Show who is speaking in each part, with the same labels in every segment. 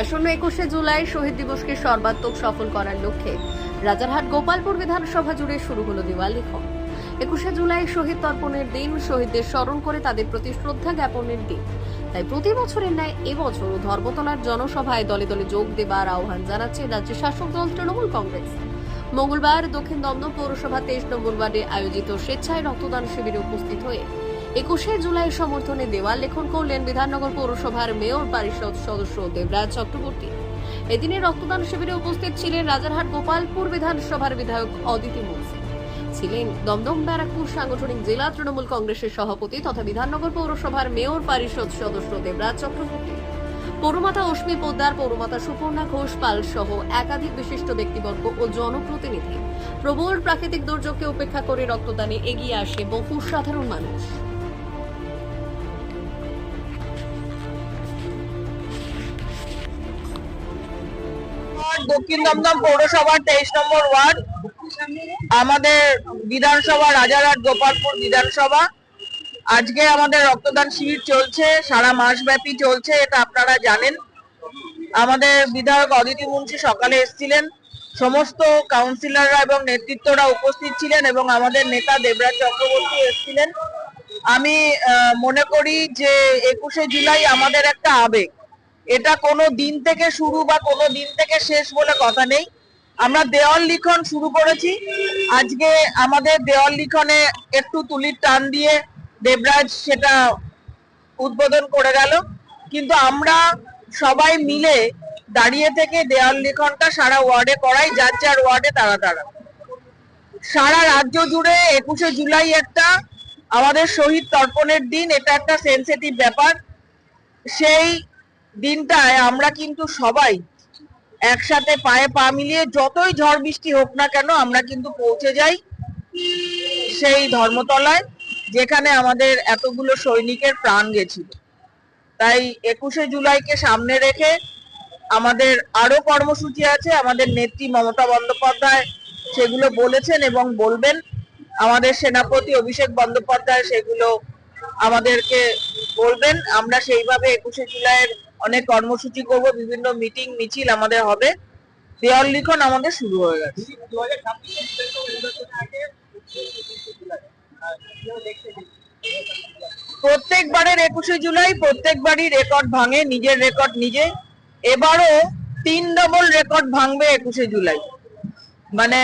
Speaker 1: আসন্ন একুশে জুলাই শহীদ দিবসকে সর্বাত্মক সফল করার লক্ষ্যে রাজারহাট গোপালপুর বিধানসভা জুড়ে শুরু হলো দেওয়াল লিখন একুশে জুলাই শহীদ তর্পণের দিন শহীদদের স্মরণ করে তাদের প্রতি শ্রদ্ধা জ্ঞাপনের দিন। তাই প্রতি বছরের ন্যায় এবছরও ধর্মতলার জনসভায় দলে দলে যোগ দেবার আহ্বান জানাচ্ছে রাজ্য শাসক দল তৃণমূল কংগ্রেস। মঙ্গলবার দক্ষিণ দমদম পৌরসভা তেইশ নম্বর ওয়ার্ডে আয়োজিত স্বেচ্ছায় রক্তদান শিবিরে উপস্থিত হয়ে একুশে জুলাই সমর্থনে দেওয়াল লেখন করলেন বিধাননগর পৌরসভার মেয়র পরিষদ সদস্য দেবরাজ চক্রবর্তী। এদিনে রক্তদান শিবিরে উপস্থিত ছিলেন রাজারহাট গোপালপুর বিধানসভার বিধায়ক অদিতি মুন্সি ছিলেন দমদম ব্যারাকপুর সাংগঠনিক জেলা তৃণমূল কংগ্রেসের সভাপতি তথা বিধাননগর পৌরসভার মেয়র পরিষদ সদস্য দেবরাজ চক্রবর্তী। পৌরমাতা অশ্মি পোদ্দার, পৌরমাতা সুপর্ণা ঘোষ পাল সহ একাধিক বিশিষ্ট ব্যক্তিবর্গ ও জনপ্রতিনিধি প্রবল প্রাকৃতিক দুর্যোগকে উপেক্ষা করে রক্তদানে এগিয়ে আসে বহু সাধারণ মানুষ।
Speaker 2: দক্ষিণ দমদম পৌরসভার তেইশ নম্বর ওয়ার্ড, আমাদের বিধানসভা, রাজারহাট, গোপালপুর বিধানসভা। আজকে আমাদের রক্তদান শিবির চলছে, সারা মাস ব্যাপী চলছে, এটা আপনারা জানেন। আমাদের বিধায়ক অদিতি মুন্সি সকালে এসেছিলেন। সমস্ত কাউন্সিলররা এবং নেতৃত্বরা উপস্থিত ছিলেন এবং আমাদের নেতা দেবরাজ চক্রবর্তী এসেছিলেন। আমি মনে করি যে একুশে জুলাই আমাদের একটা আবেগ। এটা কোনো দিন থেকে শুরু বা কোনো দিন থেকে শেষ বলে কথা নেই। আমরা দেওয়াল লিখন শুরু করেছি। আজকে আমাদের দেওয়াল লিখনে একটু তুলির টান দিয়ে দেবরাজ সেটা উদ্বোধন করে গেল। কিন্তু আমরা সবাই মিলে দাঁড়িয়ে থেকে দেওয়াল লিখনটা সারা ওয়ার্ডে করাই, যার যার ওয়ার্ডে তারা তারা। সারা রাজ্য জুড়ে একুশে জুলাই একটা আমাদের শহীদ তর্পণের দিন, এটা একটা সেন্সিটিভ ব্যাপার। সেই দিনটায় আমরা কিন্তু সবাই একসাথে পায়ে পা মিলিয়ে যতই ঝড় বৃষ্টি হোক না কেন আমরা কিন্তু পৌঁছে যাই সেই ধর্মতলায়, যেখানে আমাদের এতগুলো সৈনিকের প্রাণ গেছিল। তাই একুশে জুলাইকে সামনে রেখে আমাদের আরও কর্মসূচি আছে। আমাদের নেত্রী মমতা বন্দ্যোপাধ্যায় সেগুলো বলেছেন এবং বলবেন। আমাদের সেনাপতি অভিষেক বন্দ্যোপাধ্যায় সেগুলো আমাদেরকে বলবেন। আমরা সেইভাবে একুশে জুলাইয়ের অনেক কর্মসূচি করব, বিভিন্ন মিটিং মিছিল আমাদের হবে। দেওয়াল লিখন আমাদের শুরু হয়ে গেছে। প্রত্যেকবারের একুশে জুলাই, প্রত্যেকবারই রেকর্ড ভাঙে, নিজের রেকর্ড নিজে। এবারও তিন ডবল রেকর্ড ভাঙবে একুশে জুলাই। মানে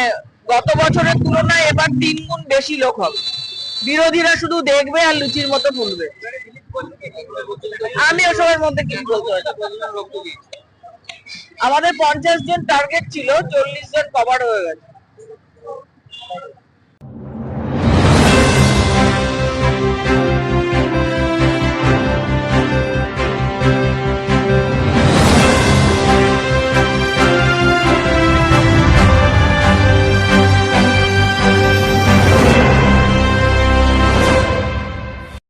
Speaker 2: গত বছরের তুলনায় এবার তিন গুণ বেশি লোক হবে। বিরোধীরা শুধু দেখবে আর লুচির মতো ভুলবে আমি ওসবের মধ্যে কি বলতে আমাদের পঞ্চাশ জন টার্গেট ছিল, চল্লিশ জন কভার হয়ে গেছে।